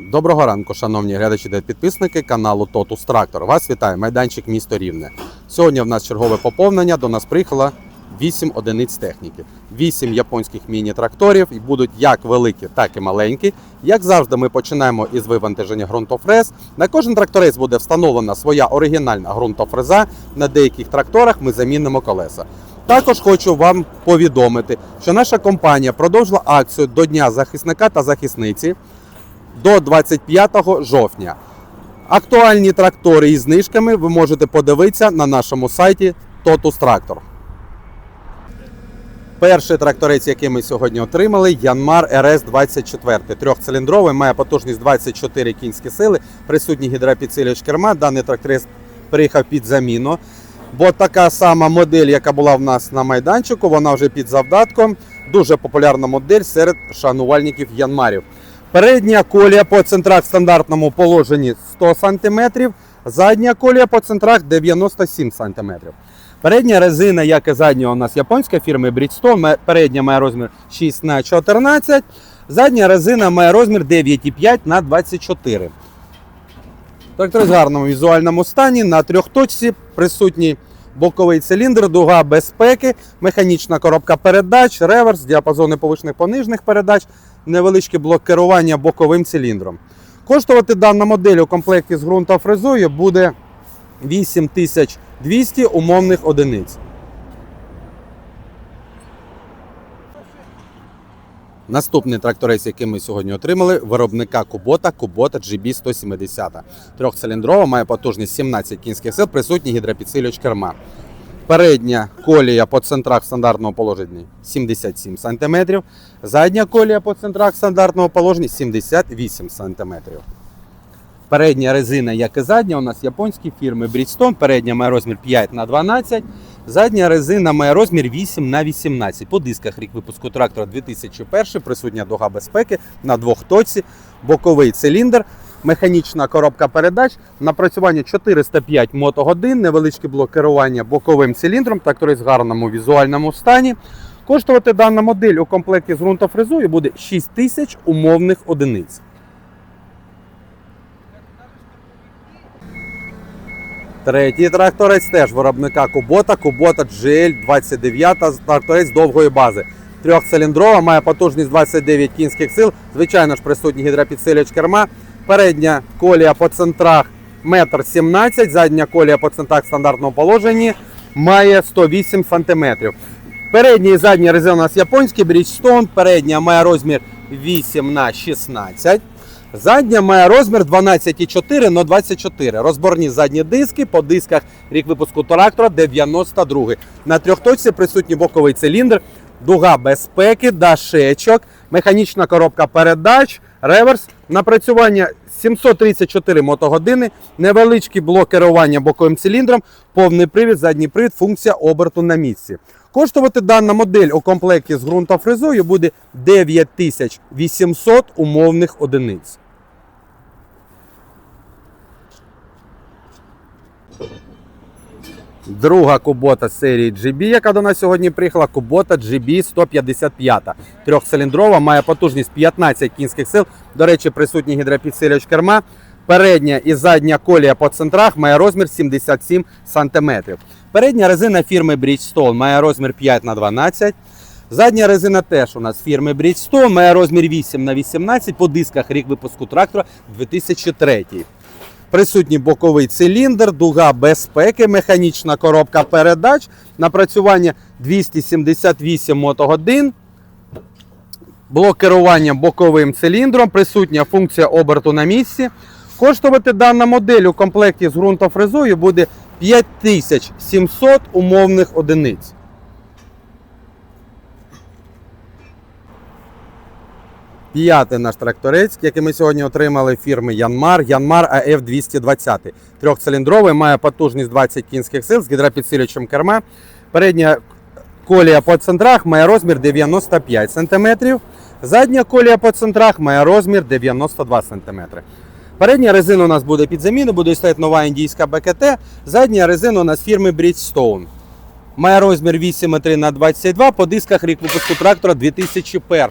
Доброго ранку, шановні глядачі та підписники каналу Totus Tractor. Вас вітає майданчик місто Рівне. Сьогодні в нас чергове поповнення. До нас приїхало 8 одиниць техніки, 8 японських міні-тракторів і будуть як великі, так і маленькі. Як завжди, ми починаємо із вивантаження ґрунтофрез. На кожен тракторець буде встановлена своя оригінальна ґрунтофреза. На деяких тракторах ми замінимо колеса. Також хочу вам повідомити, що наша компанія продовжила акцію до Дня захисника та захисниці до 25 жовтня. Актуальні трактори із знижками ви можете подивитися на нашому сайті Totus Tractor. Перший тракторець, який ми сьогодні отримали, Yanmar RS-24. Трьохциліндровий, має потужність 24 кінські сили, присутній гідропідсилювач керма. Даний тракторець приїхав під заміну. Бо така сама модель, яка була в нас на майданчику, вона вже під завдатком. Дуже популярна модель серед шанувальників Янмарів. Передня колія по центрах в стандартному положенні 100 см, задня колія по центрах 97 см. Передня резина, як і задня, у нас японська фірми Bridgestone. Передня має розмір 6 на 14 задня резина має розмір 9,5 на 24 Трактор в гарному візуальному стані на трьохточці присутній боковий циліндр, дуга безпеки, механічна коробка передач, реверс, діапазони повишних понижних передач, невеличкий блок керування боковим циліндром. Коштувати дана модель у комплекті з ґрунтофрезою буде 8200 умовних одиниць. Наступний тракторець, який ми сьогодні отримали, виробника Кубота Кубота GB 170. Трьохциліндрова, має потужність 17 кінських сил, присутній гідропідсилювач керма. Передня колія по центрах стандартного положення 77 см. Задня колія по центрах стандартного положення 78 см. Передня резина, як і задня, у нас японські фірми Bridgestone. Передня має розмір 5 на 12 Задня резина має розмір 8 на 18 По дисках рік випуску трактора 2001, присутня дуга безпеки на двох точці, боковий циліндр, механічна коробка передач, напрацювання 405 мотогодин, невеличкий блок керування боковим циліндром, тракторець в гарному візуальному стані. Коштувати дана модель у комплекті з ґрунтофрезою буде 6 тисяч умовних одиниць. Третій тракторець теж виробника Кубота, Кубота GL 29 тракторець довгої бази. Трьохциліндрова, має потужність 29 кінських сил. Звичайно ж, присутній гідропідсилювач керма. Передня колія по центрах 1,17 м, задня колія по центрах стандартного положення має 108 см. Передня і задня резина у нас японські Bridgestone. Передня має розмір 8 на 16 Задня має розмір 12,4 на 24. Розборні задні диски по дисках рік випуску трактора 92. На трьохточці присутній боковий циліндр, дуга безпеки, дашечок, механічна коробка передач, реверс, напрацювання 734 мотогодини, невеличкий блок керування боковим циліндром, повний привід, задній привід, функція оберту на місці. Коштувати дана модель у комплекті з ґрунтофрезою буде 9800 умовних одиниць. Друга кубота серії GB, яка до нас сьогодні приїхала, кубота GB 155. Трьохциліндрова, має потужність 15 кінських сил. До речі, присутній гідропідсилювач керма. Передня і задня колія по центрах має розмір 77 см. Передня резина фірми Bridgestone має розмір 5 на 12 Задня резина теж у нас фірми Bridgestone, має розмір 8 на 18 по дисках рік випуску трактора 2003. Присутній боковий циліндр, дуга безпеки, механічна коробка передач, напрацювання 278 мотогодин, блок керування боковим циліндром, присутня функція оберту на місці. Коштувати дана модель у комплекті з ґрунтофрезою буде 5700 умовних одиниць. П'ятий наш тракторець, який ми сьогодні отримали фірми Янмар, Янмар АФ 220. Трьохциліндровий, має потужність 20 кінських сил з гідропідсилювачем керма. Передня колія по центрах має розмір 95 см. Задня колія по центрах має розмір 92 см. Передня резина у нас буде під заміну, буде стояти нова індійська БКТ. Задня резина у нас фірми Bridgestone. Має розмір 8,3 на 22 по дисках рік випуску трактора 2001.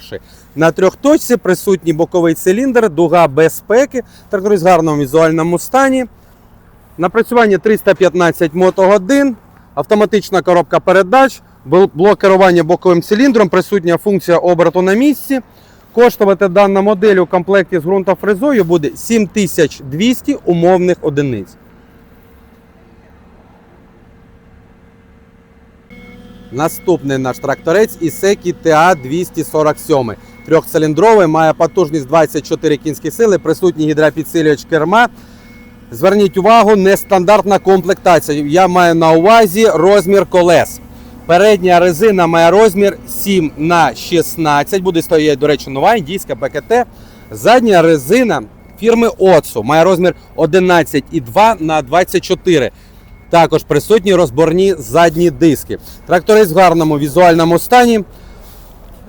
На трьохточці присутній боковий циліндр, дуга безпеки, трактор з гарному візуальному стані. Напрацювання 315 мотогодин, автоматична коробка передач, бл- блок керування боковим циліндром, присутня функція оберту на місці. Коштувати дана модель у комплекті з ґрунтофрезою буде 7200 умовних одиниць. Наступний наш тракторець Ісекі TA 247. Трьохциліндровий, має потужність 24 кінські сили, присутній гідропідсилювач керма. Зверніть увагу, нестандартна комплектація. Я маю на увазі розмір колес. Передня резина має розмір 7 на 16. Буде стояти, до речі, нова індійська ПКТ. Задня резина фірми Отсу має розмір 11,2 на 24. Також присутні розборні задні диски. Тракторець в гарному візуальному стані.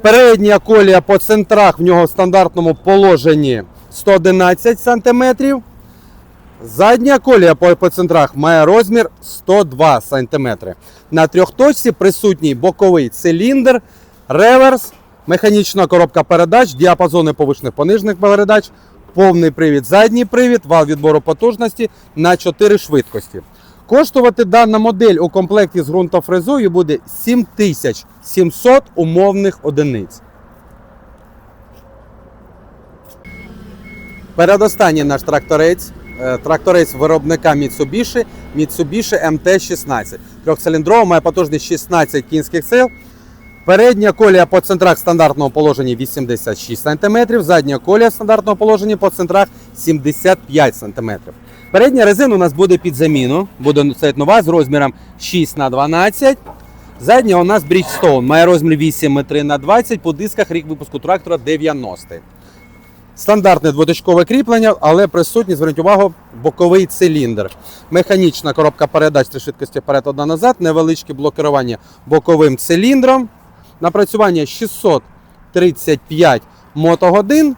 Передня колія по центрах в нього в стандартному положенні 111 см. Задня колія по, по центрах має розмір 102 см. На трьохточці присутній боковий циліндр, реверс, механічна коробка передач, діапазони повишних понижних передач, повний привід, задній привід, вал відбору потужності на 4 швидкості. Коштувати дана модель у комплекті з ґрунтофрезою буде 7700 умовних одиниць. Передостанній наш тракторець. е, Тракторець виробника Mitsubishi, Mitsubishi MT-16. Трьохциліндрова має потужність 16 кінських сил. Передня колія по центрах в стандартному положенні 86 см, задня колія в стандартному положенні по центрах 75 см. Передня резина у нас буде під заміну, буде стоять нова з розміром 6 на 12 Задня у нас Bridgestone, має розмір 8,3 на 20 по дисках рік випуску трактора 90 Стандартне двоточкове кріплення, але присутній, зверніть увагу, боковий циліндр. Механічна коробка передач три швидкості вперед одна назад, невеличке блокування боковим циліндром. Напрацювання 635 мотогодин.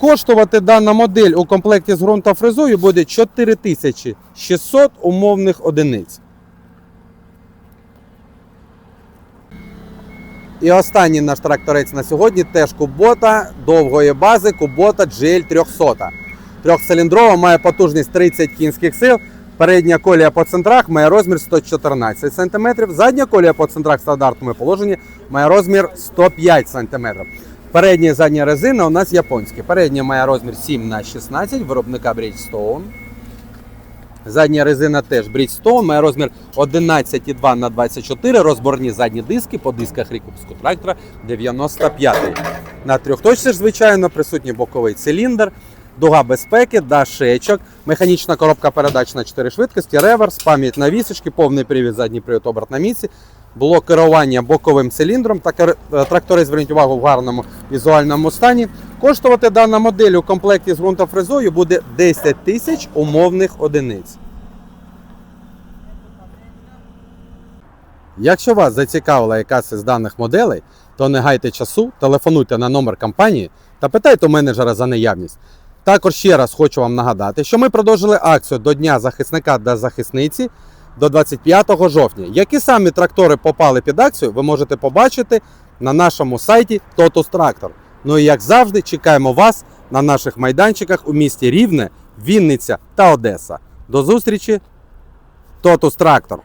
Коштувати дана модель у комплекті з ґрунтофрезою буде 4600 умовних одиниць. І останній наш тракторець на сьогодні теж кубота довгої бази Кубота GL 300. Трьохциліндрова має потужність 30 кінських сил. Передня колія по центрах має розмір 114 см. Задня колія по центрах в стандартному положенні має розмір 105 см. Передня і задня резина у нас японські. Передня має розмір 7 на 16 виробника Bridgestone. Задня резина теж Bridgestone, має розмір 11,2 на 24 розборні задні диски по дисках рік випуску трактора 95. На трьохточці звичайно, присутній боковий циліндр, дуга безпеки, дашечок, механічна коробка передач на 4 швидкості, реверс, пам'ять на вісочки, повний привід, задній привід оберт на місці, блок керування боковим циліндром. Та трактори, зверніть увагу, в гарному візуальному стані. Коштувати дана модель у комплекті з ґрунтофрезою буде 10 тисяч умовних одиниць. Якщо вас зацікавила якась із даних моделей, то не гайте часу, телефонуйте на номер компанії та питайте у менеджера за наявність. Також ще раз хочу вам нагадати, що ми продовжили акцію до Дня захисника та захисниці до 25 жовтня. Які самі трактори попали під акцію, ви можете побачити на нашому сайті Totus Tractor. Ну і як завжди, чекаємо вас на наших майданчиках у місті Рівне, Вінниця та Одеса. До зустрічі, Totus Tractor!